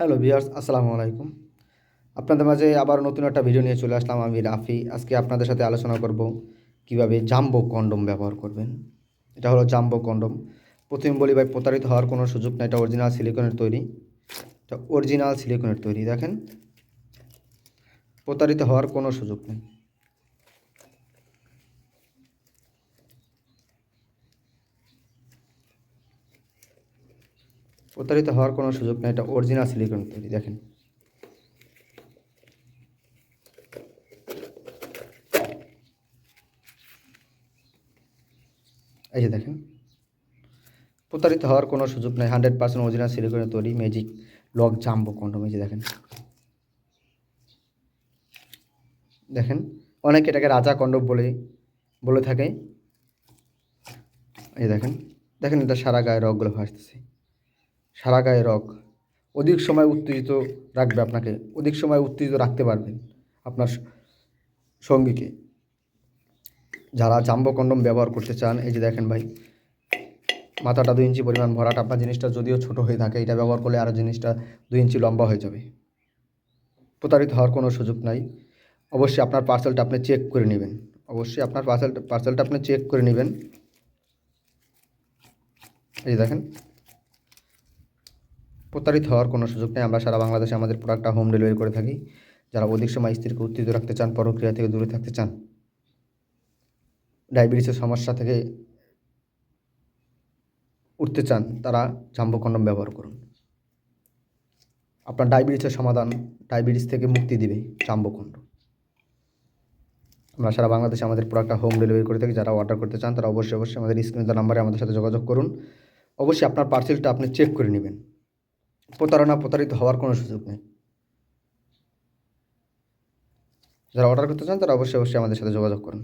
Hello viewers, আসসালামু আলাইকুম। আপনাদের মাঝে আবার নতুন একটা ভিডিও নিয়ে চলে আসলাম। আমি রাফি। আজকে আপনাদের সাথে আলোচনা করব কীভাবে জাম্বো কন্ডম ব্যবহার করবেন। এটা হলো জাম্বো কন্ডম। প্রথমে বলি ভাই, প্রতারিত হওয়ার কোনো সুযোগ নেই। এটা অরিজিনাল সিলিকনের তৈরি। এটা অরিজিনাল সিলিকনের তৈরি, দেখেন। প্রতারিত হওয়ার কোনো সুযোগ নেই। প্রতারিত হওয়ার কোনো সুযোগ নেই। এটা অরিজিনাল সিলিকনের তৈরি, দেখেন। এই যে দেখেন। প্রতারিত হওয়ার কোনো সুযোগ নেই। হান্ড্রেড পার্সেন্ট অরিজিনাল সিলিকনের তৈরি ম্যাজিক লক জাম্বো কন্ডম এই যে দেখেন। দেখেন, অনেকে এটাকে রাজা কন্ডম বলে বলে থাকে। এই দেখেন। দেখেন এটা সারা গায়ে রগগুলো ভাসতেছে। সারা গায়ে রগ। অধিক সময় উত্তেজিত রাখবে আপনাকে। অধিক সময় উত্তেজিত রাখতে পারবেন আপনার সঙ্গীকে। যারা জাম্বো কন্ডম ব্যবহার করতে চান, এই যে দেখেন ভাই, মাথাটা দুই ইঞ্চি পরিমাণ ভরাট। আপনার জিনিসটা যদিও ছোট হয়ে থাকে, এটা ব্যবহার করলে আরও জিনিসটা দুই ইঞ্চি লম্বা হয়ে যাবে। প্রতারিত হওয়ার কোনো সুযোগ নাই। অবশ্যই আপনার পার্সেলটা আপনি চেক করে নেবেন। অবশ্যই আপনার পার্সেলটা পার্সেলটা আপনি চেক করে নেবেন। এই দেখেন প্রতারিত হওয়ার কোনো সুযোগ নেই। আমরা সারা বাংলাদেশে আমাদের প্রোডাক্টটা হোম ডেলিভারি করে থাকি। যারা অধিক সময় স্ত্রীকে উত্তেজিত রাখতে চান, পরক্রিয়া থেকে দূরে থাকতে চান ডায়াবেটিসের সমস্যা থেকে উঠতে চান, তারা জাম্বো কন্ডম ব্যবহার করুন। আপনার ডায়াবেটিসের সমাধান ডায়াবেটিস থেকে মুক্তি দিবে জাম্বো কন্ডম আমরা সারা বাংলাদেশে আমাদের প্রোডাক্টটা হোম ডেলিভারি করে থাকি। যারা অর্ডার করতে চান, তারা অবশ্যই অবশ্যই আমাদের স্ক্রিনে নাম্বারে আমাদের সাথে যোগাযোগ করুন। অবশ্যই আপনার পার্সেলটা আপনি চেক করে নেবেন। প্রতারণা প্রতারিত হওয়ার কোনো সুযোগ নেই। যারা অর্ডার করতে চান তারা অবশ্যই অবশ্যই আমাদের সাথে যোগাযোগ করুন।